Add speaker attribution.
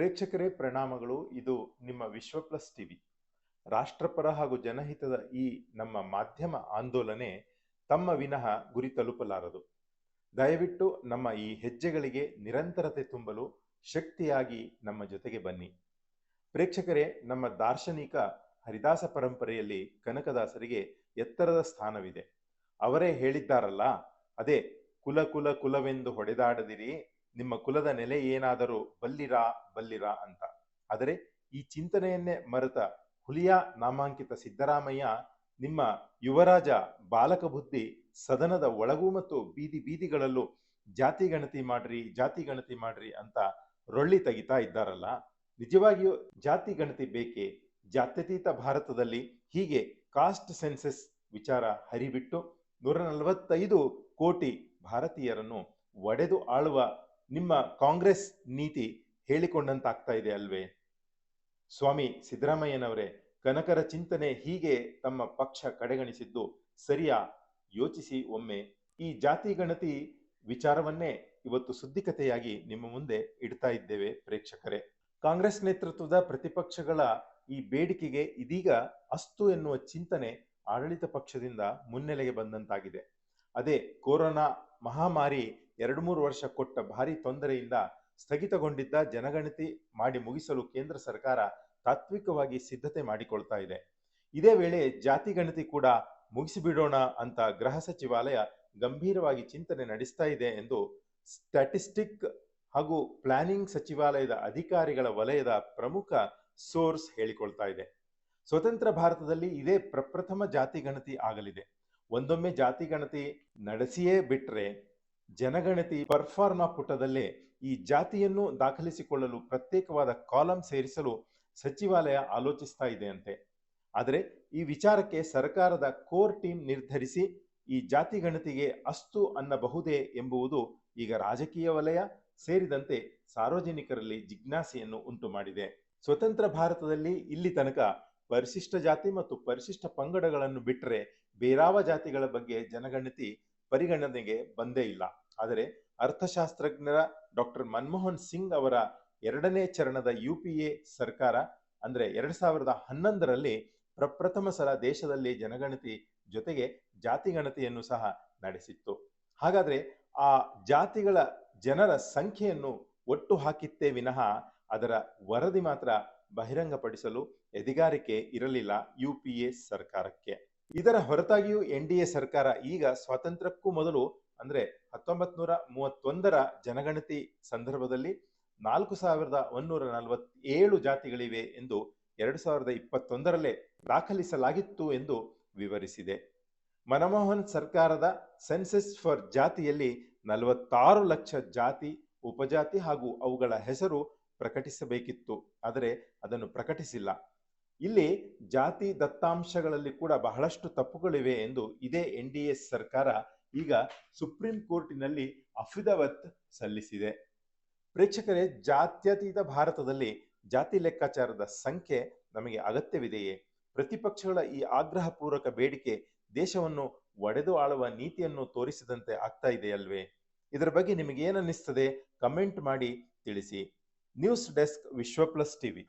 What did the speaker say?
Speaker 1: ಪ್ರೇಕ್ಷಕರೇ, ಪ್ರಣಾಮಗಳು. ಇದು ನಿಮ್ಮ ವಿಶ್ವ ಪ್ಲಸ್ ಟಿವಿ. ರಾಷ್ಟ್ರಪರ ಹಾಗೂ ಜನಹಿತದ ಈ ನಮ್ಮ ಮಾಧ್ಯಮ ಆಂದೋಲನೆ ತಮ್ಮ ವಿನಃ ಗುರಿ ತಲುಪಲಾರದು. ದಯವಿಟ್ಟು ನಮ್ಮ ಈ ಹೆಜ್ಜೆಗಳಿಗೆ ನಿರಂತರತೆ ತುಂಬಲು ಶಕ್ತಿಯಾಗಿ ನಮ್ಮ ಜೊತೆಗೆ ಬನ್ನಿ. ಪ್ರೇಕ್ಷಕರೇ, ನಮ್ಮ ದಾರ್ಶನಿಕ ಹರಿದಾಸ ಪರಂಪರೆಯಲ್ಲಿ ಕನಕದಾಸರಿಗೆ ಎತ್ತರದ ಸ್ಥಾನವಿದೆ. ಅವರೇ ಹೇಳಿದ್ದಾರಲ್ಲ, ಅದೇ ಕುಲ ಕುಲ ಕುಲವೆಂದು ಹೊಡೆದಾಡದಿರಿ ನಿಮ್ಮ ಕುಲದ ನೆಲೆ ಏನಾದರೂ ಬಲ್ಲಿರಾ ಬಲ್ಲಿರಾ ಅಂತ. ಆದರೆ ಈ ಚಿಂತನೆಯನ್ನೇ ಮರೆತ ಹುಲಿಯ ನಾಮಾಂಕಿತ ಸಿದ್ದರಾಮಯ್ಯ ನಿಮ್ಮ ಯುವರಾಜ ಬಾಲಕ ಬುದ್ಧಿ ಸದನದ ಒಳಗೂ ಮತ್ತು ಬೀದಿ ಬೀದಿಗಳಲ್ಲೂ ಜಾತಿ ಗಣತಿ ಮಾಡ್ರಿ, ಜಾತಿ ಗಣತಿ ಮಾಡ್ರಿ ಅಂತ ರೊಳ್ಳಿ ತೆಗಿತಾ ಇದ್ದಾರಲ್ಲ. ನಿಜವಾಗಿಯೂ ಜಾತಿ ಗಣತಿ ಬೇಕೇ? ಜಾತ್ಯತೀತ ಭಾರತದಲ್ಲಿ ಹೀಗೆ ಕಾಸ್ಟ್ ಸೆನ್ಸಸ್ ವಿಚಾರ ಹರಿಬಿಟ್ಟು ನೂರ ನಲವತ್ತೈದು ಕೋಟಿ ಭಾರತೀಯರನ್ನು ಒಡೆದು ಆಳುವ ನಿಮ್ಮ ಕಾಂಗ್ರೆಸ್ ನೀತಿ ಹೇಳಿಕೊಂಡಂತಾಗ್ತಾ ಇದೆ ಅಲ್ವೇ? ಸ್ವಾಮಿ ಸಿದ್ದರಾಮಯ್ಯನವರೇ, ಕನಕರ ಚಿಂತನೆ ಹೀಗೆ ತಮ್ಮ ಪಕ್ಷ ಕಡೆಗಣಿಸಿದ್ದು ಸರಿಯಾ? ಯೋಚಿಸಿ ಒಮ್ಮೆ. ಈ ಜಾತಿ ಗಣತಿ ವಿಚಾರವನ್ನೇ ಇವತ್ತು ಸುದ್ದಿಕತೆಯಾಗಿ ನಿಮ್ಮ ಮುಂದೆ ಇಡ್ತಾ ಇದ್ದೇವೆ ಪ್ರೇಕ್ಷಕರೇ. ಕಾಂಗ್ರೆಸ್ ನೇತೃತ್ವದ ಪ್ರತಿಪಕ್ಷಗಳ ಈ ಬೇಡಿಕೆಗೆ ಇದೀಗ ಅಸ್ತು ಎನ್ನುವ ಚಿಂತನೆ ಆಡಳಿತ ಪಕ್ಷದಿಂದ ಮುನ್ನೆಲೆಗೆ ಬಂದಂತಾಗಿದೆ. ಅದೇ ಕೊರೋನಾ ಮಹಾಮಾರಿ ಎರಡು ಮೂರು ವರ್ಷ ಕೊಟ್ಟ ಭಾರಿ ತೊಂದರೆಯಿಂದ ಸ್ಥಗಿತಗೊಂಡಿದ್ದ ಜನಗಣತಿ ಮಾಡಿ ಮುಗಿಸಲು ಕೇಂದ್ರ ಸರ್ಕಾರ ತಾತ್ವಿಕವಾಗಿ ಸಿದ್ಧತೆ ಮಾಡಿಕೊಳ್ತಾ ಇದೆ. ಇದೇ ವೇಳೆ ಜಾತಿ ಗಣತಿ ಕೂಡ ಮುಗಿಸಿಬಿಡೋಣ ಅಂತ ಗೃಹ ಸಚಿವಾಲಯ ಗಂಭೀರವಾಗಿ ಚಿಂತನೆ ನಡೆಸ್ತಾ ಇದೆ ಎಂದು ಸ್ಟ್ಯಾಟಿಸ್ಟಿಕ್ ಹಾಗೂ ಪ್ಲಾನಿಂಗ್ ಸಚಿವಾಲಯದ ಅಧಿಕಾರಿಗಳ ವಲಯದ ಪ್ರಮುಖ ಸೋರ್ಸ್ ಹೇಳಿಕೊಳ್ತಾ ಇದೆ. ಸ್ವತಂತ್ರ ಭಾರತದಲ್ಲಿ ಇದೇ ಪ್ರಪ್ರಥಮ ಜಾತಿ ಗಣತಿ ಆಗಲಿದೆ. ಒಂದೊಮ್ಮೆ ಜಾತಿ ಗಣತಿ ನಡೆಸಿಯೇ ಬಿಟ್ರೆ ಜನಗಣತಿ ಪರ್ಫಾರ್ಮಾ ಪುಟದಲ್ಲೇ ಈ ಜಾತಿಯನ್ನು ದಾಖಲಿಸಿಕೊಳ್ಳಲು ಪ್ರತ್ಯೇಕವಾದ ಕಾಲಂ ಸೇರಿಸಲು ಸಚಿವಾಲಯ ಆಲೋಚಿಸ್ತಾ ಇದೆ ಅಂತೆ. ಆದರೆ ಈ ವಿಚಾರಕ್ಕೆ ಸರ್ಕಾರದ ಕೋರ್ ಟೀಮ್ ನಿರ್ಧರಿಸಿ ಈ ಜಾತಿ ಗಣತಿಗೆ ಅಸ್ತು ಅನ್ನಬಹುದೇ ಎಂಬುವುದು ಈಗ ರಾಜಕೀಯ ವಲಯ ಸೇರಿದಂತೆ ಸಾರ್ವಜನಿಕರಲ್ಲಿ ಜಿಜ್ಞಾಸೆಯನ್ನು ಉಂಟು ಮಾಡಿದೆ. ಸ್ವತಂತ್ರ ಭಾರತದಲ್ಲಿ ಇಲ್ಲಿ ತನಕ ಪರಿಶಿಷ್ಟ ಜಾತಿ ಮತ್ತು ಪರಿಶಿಷ್ಟ ಪಂಗಡಗಳನ್ನು ಬಿಟ್ಟರೆ ಬೇರಾವ ಜಾತಿಗಳ ಬಗ್ಗೆ ಜನಗಣತಿ ಪರಿಗಣನೆಗೆ ಬಂದೇ ಇಲ್ಲ. ಆದರೆ ಅರ್ಥಶಾಸ್ತ್ರಜ್ಞರ ಡಾಕ್ಟರ್ ಮನಮೋಹನ್ ಸಿಂಗ್ ಅವರ ಎರಡನೇ ಚರಣದ ಯು ಪಿ ಎ ಸರ್ಕಾರ ಅಂದ್ರೆ ಎರಡ್ ಸಾವಿರದ ಹನ್ನೊಂದರಲ್ಲಿ ಪ್ರಪ್ರಥಮ ಸಲ ದೇಶದಲ್ಲಿ ಜನಗಣತಿ ಜೊತೆಗೆ ಜಾತಿ ಗಣತಿಯನ್ನು ಸಹ ನಡೆಸಿತ್ತು. ಹಾಗಾದ್ರೆ ಆ ಜಾತಿಗಳ ಜನರ ಸಂಖ್ಯೆಯನ್ನು ಒಟ್ಟು ಹಾಕಿತ್ತೇ ವಿನಃ ಅದರ ವರದಿ ಮಾತ್ರ ಬಹಿರಂಗಪಡಿಸಲು ಎದಿಗಾರಿಕೆ ಇರಲಿಲ್ಲ ಯು ಪಿ ಎ ಸರ್ಕಾರಕ್ಕೆ. ಇದರ ಹೊರತಾಗಿಯೂ ಎನ್ ಡಿ ಸರ್ಕಾರ ಈಗ ಸ್ವಾತಂತ್ರ್ಯಕ್ಕೂ ಮೊದಲು, ಅಂದ್ರೆ ಹತ್ತೊಂಬತ್ ನೂರ ಮೂವತ್ತೊಂದರ ಜನಗಣತಿ ಸಂದರ್ಭದಲ್ಲಿ ನಾಲ್ಕು ಸಾವಿರದ ಒಂದೂರ ನಲವತ್ತೇಳು ಜಾತಿಗಳಿವೆ ಎಂದು ಎರಡು ಸಾವಿರದ ಇಪ್ಪತ್ತೊಂದರಲ್ಲೇ ದಾಖಲಿಸಲಾಗಿತ್ತು ಎಂದು ವಿವರಿಸಿದೆ. ಮನಮೋಹನ್ ಸರ್ಕಾರದ ಸೆನ್ಸಸ್ ಫಾರ್ ಜಾತಿಯಲ್ಲಿ ನಲವತ್ತಾರು ಲಕ್ಷ ಜಾತಿ, ಉಪಜಾತಿ ಹಾಗೂ ಅವುಗಳ ಹೆಸರು ಪ್ರಕಟಿಸಬೇಕಿತ್ತು, ಆದರೆ ಅದನ್ನು ಪ್ರಕಟಿಸಿಲ್ಲ. ಇಲ್ಲಿ ಜಾತಿ ದತ್ತಾಂಶಗಳಲ್ಲಿ ಕೂಡ ಬಹಳಷ್ಟು ತಪ್ಪುಗಳಿವೆ ಎಂದು ಇದೇ ಎನ್ ಡಿ ಎ ಸರ್ಕಾರ ಈಗ ಸುಪ್ರೀಂ ಕೋರ್ಟಿನಲ್ಲಿ ಅಫಿದವತ್ ಸಲ್ಲಿಸಿದೆ. ಪ್ರೇಕ್ಷಕರೇ, ಜಾತ್ಯತೀತ ಭಾರತದಲ್ಲಿ ಜಾತಿ ಲೆಕ್ಕಾಚಾರದ ಸಂಖ್ಯೆ ನಮಗೆ ಅಗತ್ಯವಿದೆಯೇ? ಪ್ರತಿಪಕ್ಷಗಳ ಈ ಆಗ್ರಹಪೂರ್ವಕ ಬೇಡಿಕೆ ದೇಶವನ್ನು ಒಡೆದು ಆಳುವ ನೀತಿಯನ್ನು ತೋರಿಸಿದಂತೆ ಆಗ್ತಾ ಇದೆಯಲ್ವೇ? ಇದರ ಬಗ್ಗೆ ನಿಮಗೆ ಏನನ್ನಿಸ್ತದೆ ಕಮೆಂಟ್ ಮಾಡಿ ತಿಳಿಸಿ. News desk Vishwa plus TV.